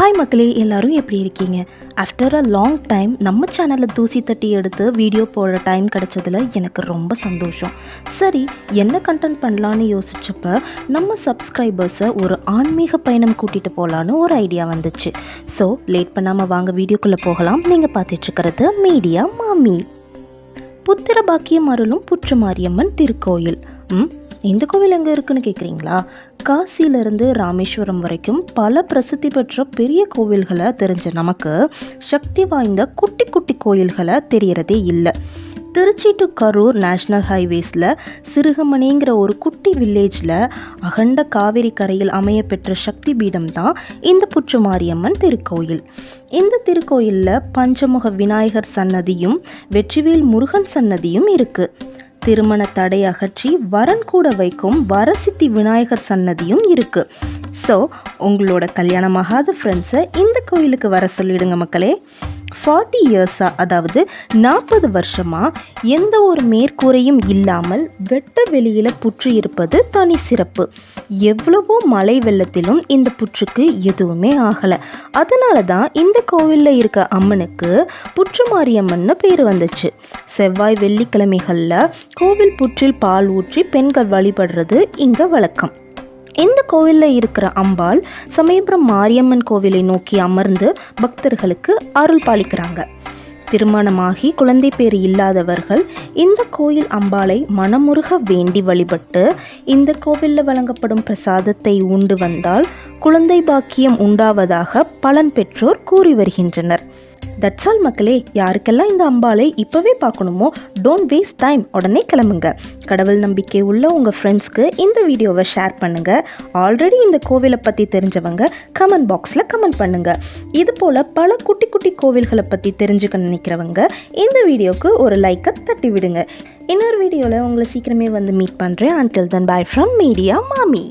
Hi மக்களே எல்லாரும் எப்படி இருக்கீங்க? ஆஃப்டர் அ லாங் டைம் நம்ம சேனலில் தூசி தட்டி எடுத்து வீடியோ போடுற டைம் கிடச்சதில் எனக்கு ரொம்ப சந்தோஷம். சரி என்ன கண்டென்ட் பண்ணலான்னு யோசித்தப்போ நம்ம சப்ஸ்கிரைபர்ஸை ஒரு ஆன்மீக பயணம் கூட்டிகிட்டு போகலான்னு ஒரு ஐடியா வந்துச்சு. ஸோ லேட் பண்ணாமல் வாங்க வீடியோக்குள்ளே போகலாம். நீங்கள் பார்த்துட்ருக்கிறது மீடியா மாமி. புத்திர பாக்கியம் அருளும் புற்றுமாரியம்மன் திருக்கோயில். ம்? இந்த கோவில் எங்கே இருக்குன்னு கேட்குறீங்களா காசியிலிருந்து ராமேஸ்வரம் வரைக்கும் பல பிரசித்தி பெற்ற பெரிய கோவில்களை தெரிஞ்ச நமக்கு சக்தி வாய்ந்த குட்டி குட்டி கோயில்களை தெரியறதே இல்லை. திருச்சி டு கரூர் நேஷ்னல் ஹைவேஸில் சிறுகமணிங்கிற ஒரு குட்டி வில்லேஜில் அகண்ட காவிரி கரையில் அமைய பெற்ற சக்தி பீடம் தான் இந்த புற்றுமாரியம்மன் திருக்கோயில். இந்த திருக்கோயிலில் பஞ்சமுக விநாயகர் சன்னதியும் வெற்றிவேல் முருகன் சன்னதியும் இருக்குது திருமண தடை அகற்றி வரன் கூட வைக்கும் வரசித்தி விநாயகர் சன்னதியும் இருக்கு. ஸோ உங்களோட கல்யாணமாகாத ஃப்ரெண்ட்ஸை இந்த கோயிலுக்கு வர சொல்லிடுங்க மக்களே. ஃபார்ட்டி இயர்ஸாக அதாவது நாற்பது வருஷமாக எந்த ஒரு மேற்கூரையும் இல்லாமல் வெட்ட வெளியில் புற்று இருப்பது தனி சிறப்பு. எவ்வளவோ மழை வெள்ளத்திலும் இந்த புற்றுக்கு எதுவுமே ஆகலை. அதனால தான் இந்த கோவிலில் இருக்க அம்மனுக்கு புற்று மாரியம்மன்னு பேர் வந்துச்சு. செவ்வாய் வெள்ளிக்கிழமைகளில் கோவில் புற்றில் பால் ஊற்றி பெண்கள் வழிபடுறது இங்கே வழக்கம். இந்த கோவிலில் இருக்கிற அம்பாள் சமயபுரம் மாரியம்மன் கோவிலை நோக்கி அமர்ந்து பக்தர்களுக்கு அருள் பாலிக்கிறாங்க. திருமணமாகி குழந்தை பேர் இல்லாதவர்கள் இந்த கோயில் அம்பாளை மனமுருக வேண்டி வழிபட்டு இந்த கோவிலில் வழங்கப்படும் பிரசாதத்தை உண்டு வந்தால் குழந்தை பாக்கியம் உண்டாவதாக பலன் பெற்றோர் கூறி வருகின்றனர். தட்ஸ் ஆல் மக்களே. யாருக்கெல்லாம் இந்த அம்பாலை இப்போவே பார்க்கணுமோ டோன்ட் வேஸ்ட் டைம் உடனே கிளம்புங்க. கடவுள் நம்பிக்கை உள்ள உங்கள் ஃப்ரெண்ட்ஸ்க்கு இந்த வீடியோவை ஷேர் பண்ணுங்கள் ஆல்ரெடி இந்த கோவிலை பற்றி தெரிஞ்சவங்க கமெண்ட் பாக்ஸில் கமெண்ட் பண்ணுங்கள் இது போல் பல குட்டி குட்டி கோவில்களை பற்றி தெரிஞ்சுக்க நினைக்கிறவங்க இந்த வீடியோவுக்கு ஒரு லைக்கை தட்டி விடுங்க. இன்னொரு வீடியோவில் உங்களை சீக்கிரமே வந்து மீட் பண்ணுறேன் until then bye from media மாமி